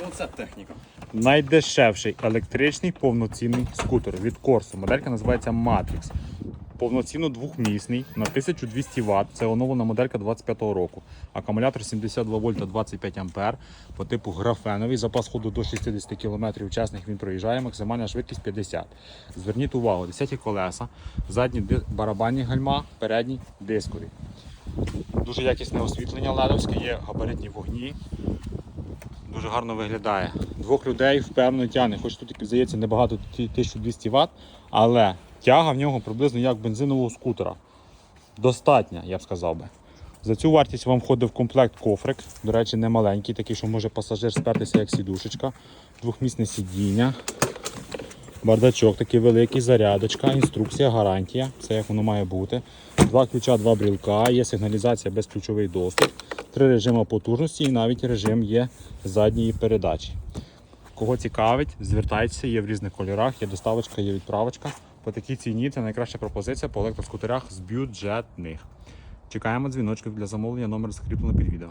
Ну це техніка. Найдешевший електричний повноцінний скутер від Corso. Моделька називається Matrix. Повноцінно двохмісний на 1200 Вт. Це оновлена моделька 25-го року. Акумулятор 72 вольта 25 ампер по типу графеновий. Запас ходу до 60 км. Чесних він проїжджає, максимальна швидкість 50. Зверніть увагу, 10 колеса, задні барабанні гальма, передні дискові. Дуже якісне освітлення ледовське, є габаритні вогні. Дуже гарно виглядає. Двох людей впевнено тягне. Хоч тут здається небагато 1200 Вт, але тяга в нього приблизно як бензинового скутера. Достатня, я б сказав би. За цю вартість вам входить в комплект кофрик. До речі, не маленький, такий, що може пасажир спертися як сідушечка, двохмісне сидіння, бардачок такий великий, зарядочка, інструкція, гарантія. Все як воно має бути. Два ключа, два брілка, є сигналізація безключовий доступ, три режими потужності і навіть режим є задньої передачі. Кого цікавить, звертайтеся, є в різних кольорах, є доставочка, є відправочка. По такій ціні це найкраща пропозиція по електроскутерах з бюджетних. Чекаємо дзвіночків для замовлення, номер закріплено під відео.